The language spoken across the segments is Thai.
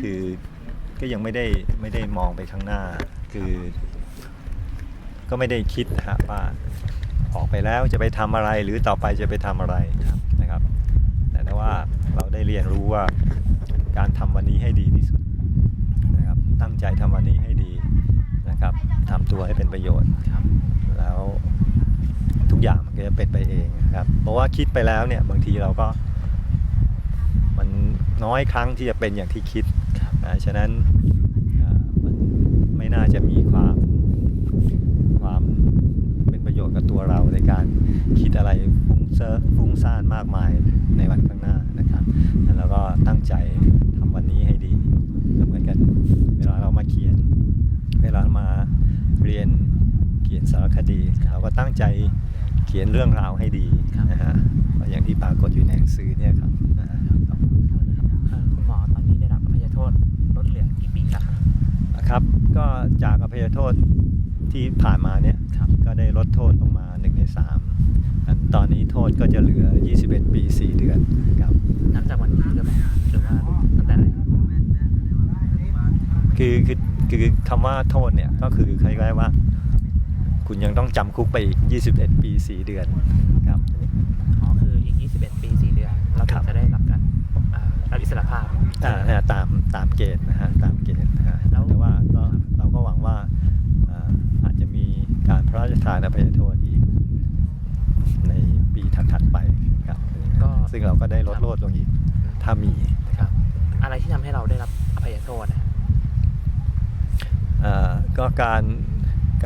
คือก็ยังไม่ได้ไม่ได้มองไปข้างหน้า คือ ก็ไม่ได้คิดนะฮะว่าออกไปแล้วจะไปทำอะไรหรือต่อไปจะไปทำอะไรนะครับ แต่ว่าเราได้เรียนรู้ว่าการทำวันนี้ให้ดีที่สุดนะครับ ตั้งใจทำวันนี้ให้ดีนะครับทำตัวให้เป็นประโยชน์ครับแล้วทุกอย่างมันก็จะเป็นไปเองนะครับ เพราะว่าคิดไปแล้วเนี่ยบางทีเราก็ มันน้อยครั้งที่จะเป็นอย่างที่คิด นะฉะนั้นมันไม่น่าจะมีความความเป็นประโยชน์กับตัวเราในการคิดอะไรฟุ้งเซ่อฟุ้งซ่านมากมายในวันข้างหน้านะครับแล้วก็ตั้งใจทำวันนี้ให้ดีก็เหมือนกันเวลาเรามาเขียน เวลามาเรียนเขียนสารคดีเราก็ตั้งใจเขียนเรื่องราวให้ดีนะฮะอย่างที่ปรากฏอยู่ในหนังสือเนี่ยครับคุณหมอตอนนี้ได้รับอภัยโทษ ครับก็จากอภัยโทษที่ผ่านมาเนี่ยครับก็ได้ลดโทษลงมา1ใน3อันตอนนี้โทษก็จะเหลือ 21 ปี 4 เดือนครับนับจากวันนี้หรือเปล่าหรือว่าตั้งแต่แรกคือคือคือคำว่าโทษเนี่ยก็คือคล้ายๆว่า คุณยังต้องจำคุกไปอีก 21 ปี 4 เดือน อ่านะฮะตามตามเกณฑ์นะฮะตามเกณฑ์นะฮะแล้วแต่ว่าก็เราก็หวังว่าอ่าอาจจะมีการพระราชทานอภัยโทษอีก ในปีถัดๆไปครับก็ซึ่งเราก็ได้ลดโทษลงอีกถ้ามีนะคครับรับ อะไรที่ทำให้เราได้รับอภัยโทษนะครับอ่าก็การ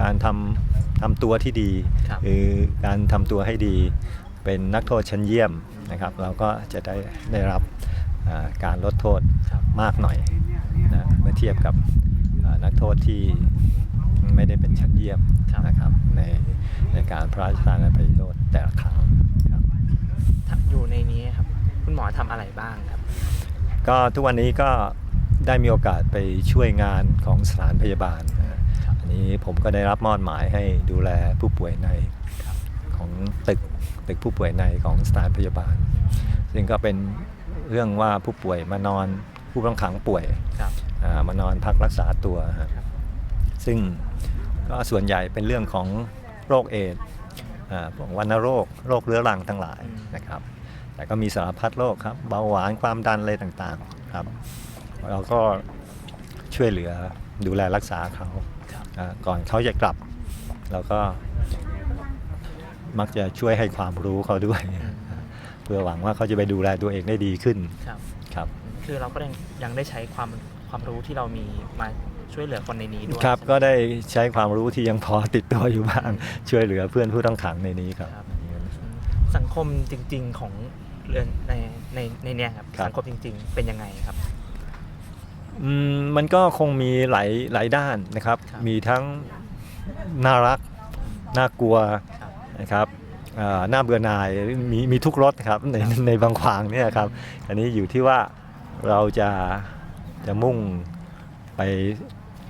การทำทำตัวที่ดีครับคือการทำตัวให้ดีเป็นนักโทษชั้นเยี่ยมนะครับ เราก็จะได้ได้รับอ่า การลดโทษครับมากหน่อยนะเมื่อเทียบกับอ่านักโทษที่ไม่ได้เป็นชั้นเยี่ยมครับนะครับในในการพระราชทานอภัยโทษแต่ละครั้งครับถ้าอยู่ในนี้ครับคุณหมอทำอะไรบ้างครับ ก็ทุกวันนี้ก็ได้มีโอกาสไปช่วยงานของสถานพยาบาลนะฮะครับอันนี้ผมก็ได้รับมอบหมายให้ดูแลผู้ป่วยในครับของตึกตึกผู้ป่วยในของสถานพยาบาล ซึ่งก็เป็น เรื่องว่าผู้ป่วยมานอนผู้ต้องขังป่วยครับอ่ามานอนพักรักษาตัวฮะครับซึ่งก็ส่วนใหญ่เป็นเรื่องของโรคเอดส์อ่าพวกวัณโรคโรคเรื้อรังทั้งหลายนะครับ แต่ก็มีสารพัดโรคครับเบาหวานความดันอะไรต่างๆครับ เราก็ช่วยเหลือดูแลรักษาเขาครับอ่าก่อนเขาจะกลับเราก็มักจะช่วยให้ความรู้เขาด้วย เพื่อหวังว่าเขาจะไปดูแลตัวเองได้ดีขึ้นครับครับคือเราก็ยังยังได้ใช้ความความรู้ที่เรามีมาช่วยเหลือคนในนี้ด้วยครับใช่ไหมก็ได้ใช้ความรู้ที่ยังพอติดตัวอยู่บ้าง ช่วยเหลือเพื่อนผู้ต้องขังในนี้ครับครับสังคมจริง ๆของเรือนในในในเนี้ยครับครับสังคมจริง ๆ เป็นยังไงครับอืมมันก็คงมีหลายหลายด้านนะครับครับมีทั้งน่ารักน่ากลัวครับนะครับ อ่าน่าเบื่อหน่ายมีมีทุกรสครับในในบางขวางเนี่ยครับ อันนี้อยู่ที่ว่าเราจะจะมุ่งไป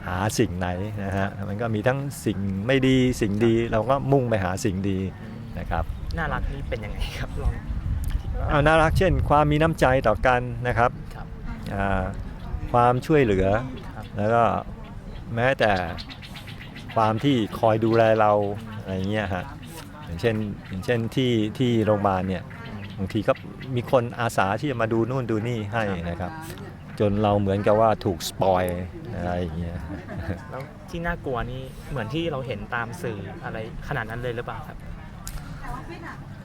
หาสิ่งไหนนะฮะมันก็มีทั้งสิ่งไม่ดีสิ่งดีเราก็มุ่งไปหาสิ่งดีนะครับน่ารักนี่เป็นยังไงครับลองเอาน่ารักเช่น ความมีน้ำใจต่อกันนะครับครับอ่าความช่วยเหลือครับแล้วก็แม้แต่ความที่คอยดูแลเราอะไรเงี้ยฮะ อย่างเช่นอย่างเช่นที่ที่โรงพยาบาลเนี่ยบางทีก็มีคนอาสาที่จะมาดูนู่นดูนี่ให้นะครับ จนเราเหมือนกับว่าถูกสปอยอะไรอย่างเงี้ยแล้วที่น่ากลัวนี่เหมือนที่เราเห็นตามสื่ออะไรขนาดนั้นเลยหรือเปล่าครับ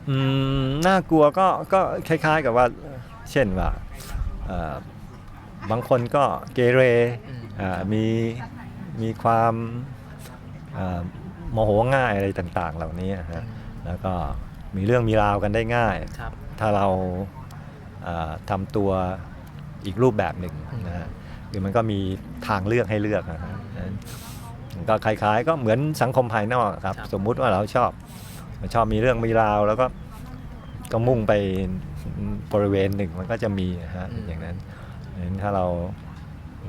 อืมน่ากลัวก็ก็คล้าย ๆ กับว่าเช่นว่าเอ่อบางคนก็เกเรอืมอ่ามีมีความอ่าโมโหง่ายอะไรต่าง ๆ เหล่านี้ฮะ แล้วก็มีเรื่องมีราวกันได้ง่าย ครับถ้าเราอ่าทำตัวอีกรูปแบบหนึ่งอืมนะฮะคือมันก็มีทางเลือกให้เลือกนะฮะมันก็คล้ายๆ ก็เหมือนสังคมภายนอกครับ สมมุติว่าเราชอบชอบมีเรื่องมีราวแล้วก็ก็มุ่งไปบริเวณหนึ่งมันก็จะมีนะฮะอย่างนั้นดังนั้นถ้าเรา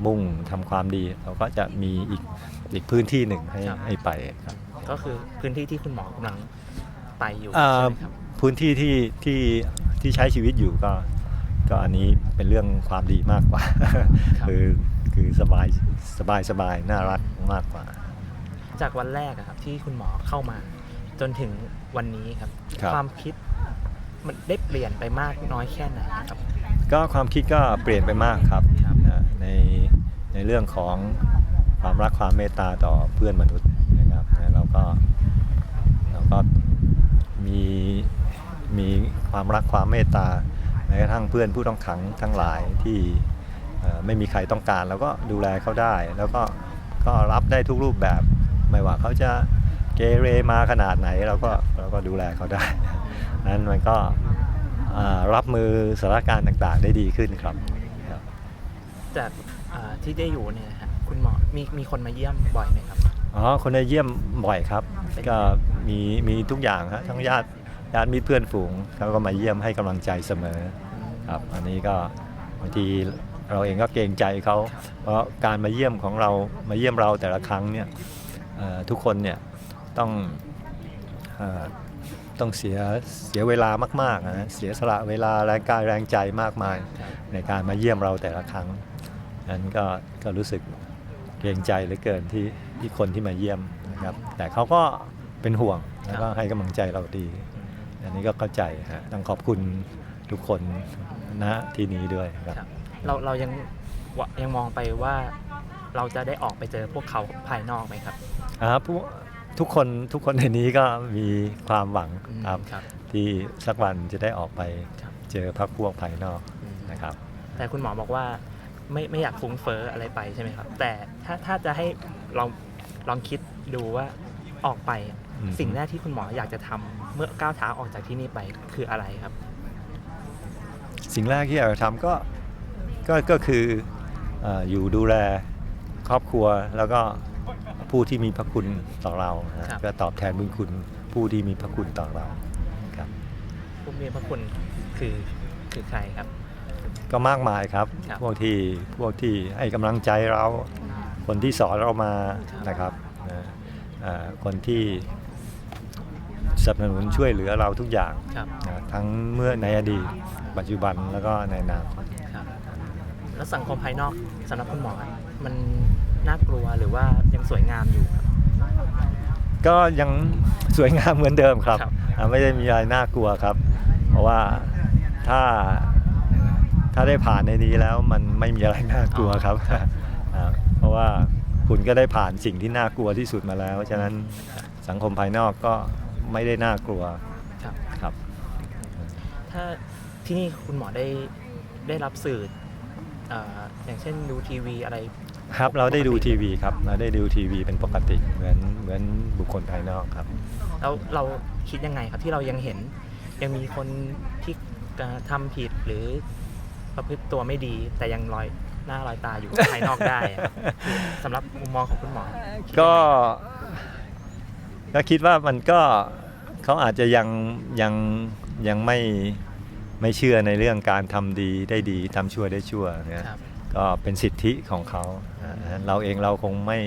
มุ่งทำความดี เราก็จะมีอีกอีกพื้นที่หนึ่งให้ให้ไปครับก็คือพื้นที่ที่คุณหมอกำลัง ไปอยู่อ่าใช่ไหมครับพื้นที่ที่ที่ที่ใช้ชีวิตอยู่ก็ ก็อันนี้เป็นเรื่องความดีมากกว่า คือคือสบายสบายสบายน่ารักมากกว่า จากวันแรกอะครับ ที่คุณหมอเข้ามา จนถึงวันนี้ครับ ครับ ความคิดมันได้เปลี่ยนไปมากน้อยแค่ไหนครับ ก็ความคิดก็เปลี่ยนไปมากครับครับ นะในในเรื่องของความรักความเมตตาต่อเพื่อนมนุษย์นะครับนะเราก็เราก็มีมี ความรักความเมตตาแม้กระทั่งเพื่อนผู้ต้องขังทั้งหลายที่เอ่อไม่มีใครต้องการเราก็ดูแลเขาได้ แล้วก็ก็รับได้ทุกรูปแบบ ไม่ว่าเขาจะเกเรมาขนาดไหนเราก็เราก็ดูแลเขาได้ นั้นมันก็อ่ารับมือสถานการณ์ต่างๆ ได้ดีขึ้นครับครับจากอ่าที่ได้อยู่เนี่ยนะฮะคุณหมอมีมีคนมาเยี่ยมบ่อยไหมครับอ๋อคนได้เยี่ยมบ่อยครับเป็นก็มีมีทุกอย่างฮะทั้งญาติ ญาติมิตรเพื่อนฝูงเขาก็มาเยี่ยมให้กำลังใจเสมอครับอันนี้ก็บางทีเราเองก็เกรงใจเขาเพราะการมาเยี่ยมของเรามาเยี่ยมเราแต่ละครั้งเนี่ยทุกคนเนี่ยต้องอต้องเสียเสียเวลามากๆนะเสียสละเวลาแรงกายแรงใจมากมายในการมาเยี่ยมเราแต่ละครั้งนั้นก็ก็รู้สึกเกรงใจเหลือเกินที่ที่คนที่มาเยี่ยมนะครับแต่เขาก็เป็นห่วงแล้วก็ให้กำลังใจเราดี อันนี้ก็เข้าใจฮะต้องขอบคุณทุกคนณที่นี้ด้วยครับครับเราเรายังวะยังมองไปว่าเราจะได้ออกไปเจอพวกเขาภายนอกไหมครับอ่าผู้ทุกคนทุกคนในนี้ก็มีความหวังครับครับที่สักวันจะได้ออกไปครับเจอพักพวกภายนอกอืมนะครับ แต่คุณหมอบอกว่าไม่ไม่อยากฟุ้งเฟ้ออะไรไปใช่ไหมครับ แต่ถ้าถ้าจะให้ลองลองคิดดูว่า ออกไป อืม สิ่งแรกที่คุณหมออยากจะทำเมื่อก้าวเท้าออกจากที่นี่ไปคืออะไรครับ สิ่งแรกที่อยากจะทำก็ก็ก็คือเอ่ออยู่ดูแลครอบครัวแล้วก็ผู้ที่มีพระคุณต่อเรานะครับ ก็ตอบแทนบุญคุณผู้ที่มีพระคุณต่อเราครับ ผู้มีพระคุณคือคือใครครับ ก็มากมายครับ ครับพวกที่พวกที่ให้กำลังใจเรา คนที่สอนเรามาครับ นะครับนะเอ่อ คนที่สนับสนุนช่วยเหลือเราทุกอย่างครับ นะทั้งเมื่อในอดีต ปัจจุบันแล้วก็ในอนาคต ครับแล้วสังคมภายนอกสำหรับคุณหมอมันน่ากลัวหรือว่ายังสวยงามอยู่ครับ ก็ยังสวยงามเหมือนเดิมครับครับ อ่าไม่ได้มีอะไรน่ากลัวครับ เพราะว่าถ้าถ้าได้ผ่านในนี้แล้วมันไม่มีอะไรน่ากลัวครับอ่าเพราะว่า คุณก็ได้ผ่านสิ่งที่น่ากลัวที่สุดมาแล้ว ฉะนั้นสังคมภายนอกก็ไม่ได้น่ากลัวครับครับ ถ้าที่นี่คุณหมอได้ได้รับสื่อเอ่ออย่างเช่นดูทีวีอะไร ครับเราได้ดูทีวีครับเราได้ดูทีวีเป็นปกติเหมือนเหมือนบุคคลภายนอกครับแล้วเราคิดยังไงครับที่เรายังเห็น ยังมีคนที่กระทำผิดหรือประพฤติตัวไม่ดีแต่ยังลอย หน้าลอยตาอยู่ภายนอกได้อะครับสำหรับมุมมองของคุณหมอคิดยังไงก็ก็คิดว่ามันก็เขาอาจจะยังยังยังไม่ไม่เชื่อในเรื่องการทำดีได้ดีทำชั่วได้ชั่วนะครับ ก็เป็นสิทธิของเขาอ่าเราเองเราคงไม่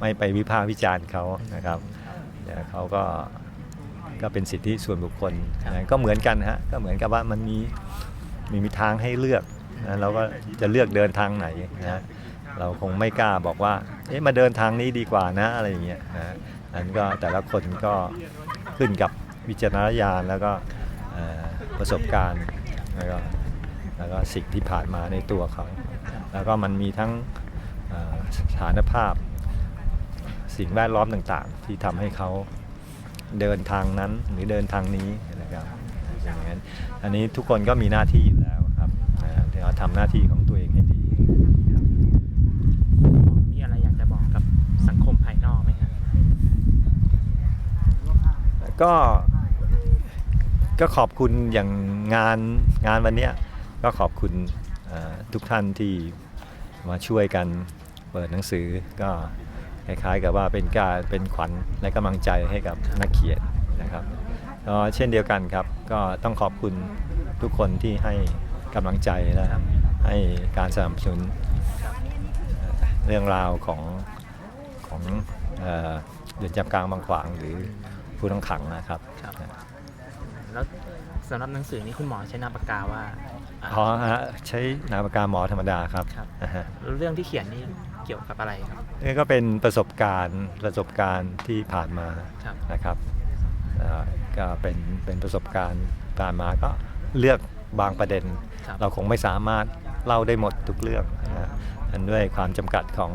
ไม่ไปวิพากษ์วิจารณ์เขานะครับแต่เขาก็ก็เป็นสิทธิส่วนบุคคลนะก็เหมือนกันฮะก็เหมือนกับว่ามันมีมีมีทางให้เลือก นะเราก็จะเลือกเดินทางไหนนะเราคงไม่กล้าบอกว่าเอ๊ะมาเดินทางนี้ดีกว่านะอะไรอย่างเงี้ยนะอันก็แต่ละคนก็ขึ้นกับวิจารณญาณแล้วก็ประสบการณ์แล้วก็แล้วก็สิ่งที่ผ่านมาในตัวเขา แล้วก็มันมีทั้งสถานภาพ สิ่งแวดล้อมต่างๆ ที่ทำให้เขาเดินทางนั้นหรือเดินทางนี้นะครับอย่างนั้นอันนี้ทุกคนก็มีหน้าที่ ดี๋ยวทำหน้าที่ของตัวเองให้ดีครับมีอะไรอยากจะบอกกับสังคมภายนอกไหมครับก็ก็ขอบคุณอย่างงานงานวันเนี้ยก็ขอบคุณเอ่อทุกท่านที่มาช่วยกันเปิดหนังสือก็คล้ายๆกับว่าเป็นการเป็นขวัญและกำลังใจให้กับนักเขียนนะครับก็เช่นเดียวกันครับ ก็ต้องขอบคุณทุกคนที่ให้ กำลังใจและให้การสนับสนุนเอ่อเรื่องราวของของเอ่อเดือนจำกลางบางขวางหรือผู้ต้องขังนะครับครับแล้วสำหรับหนังสือนี้คุณหมอใช้นามปากกาว่าอ๋อฮะใช้นามปากกาหมอธรรมดาครับครับอ่าฮะแล้วเรื่องที่เขียนนี่เกี่ยวกับอะไรครับนี่ก็เป็นประสบการณ์ประสบการณ์ที่ผ่านมาครับนะครับเอ่อก็เป็นเป็นประสบการณ์ผ่านมาก็เลือกบางประเด็นครับ เราคงไม่สามารถเล่าได้หมดทุกเรื่องนะอันด้วยความจำกัดของ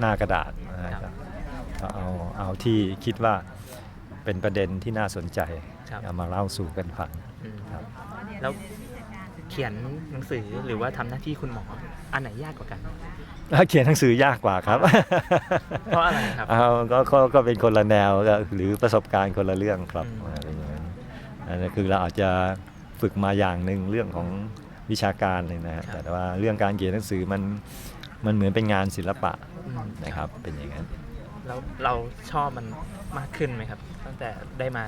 หน้ากระดาษนะครับก็เอาเอาที่คิดว่าเป็นประเด็นที่น่าสนใจครับเอามาเล่าสู่กันฟังอืมครับแล้วเขียนหนังสือหรือว่าทำหน้าที่คุณหมออันไหนยากกว่ากันแล้วเขียนหนังสือยากกว่าครับเพราะอะไรครับเอาก็ก็ก็เป็นคนละแนวก็หรือประสบการณ์คนละเรื่องครับอืมอ่าเป็นอย่างนั้นอันนั้นคือเราอาจจะฝึกมาอย่างหนึ่งเรื่องของ วิชาการเลยนะฮะแต่ว่าเรื่องการเขียนหนังสือมันมันเหมือนเป็นงานศิลปะอืมนะครับเป็นอย่างนั้นแล้วเราชอบมันมากขึ้นไหมครับ ตั้งแต่ได้มา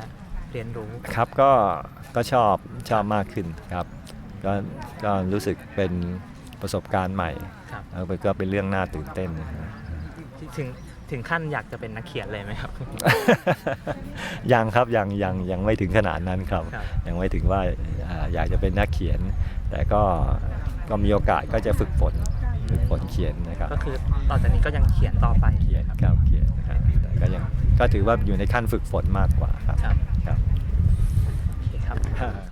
เรียนรู้ครับก็ก็ชอบชอบมากขึ้นครับก็ก็รู้สึกเป็นประสบการณ์ใหม่ครับแล้วก็เป็นเรื่องน่าตื่นเต้นนะฮะถึง ถึงขั้นอยากจะเป็นนักเขียนเลยไหมครับ ยังครับยังยังยังไม่ถึงขนาดนั้นครับ ครับ ยังไม่ถึงว่าอ่าอยากจะเป็นนักเขียน แต่ก็ก็มีโอกาสก็จะฝึกฝนฝึกฝนเขียนนะครับก็คือต่อจากนี้ก็ยังเขียนต่อไปเขียนครับเขียนนะครับแต่ก็ยังก็ถือว่าอยู่ในขั้นฝึกฝนมากกว่าครับครับ ครับโอเคครับ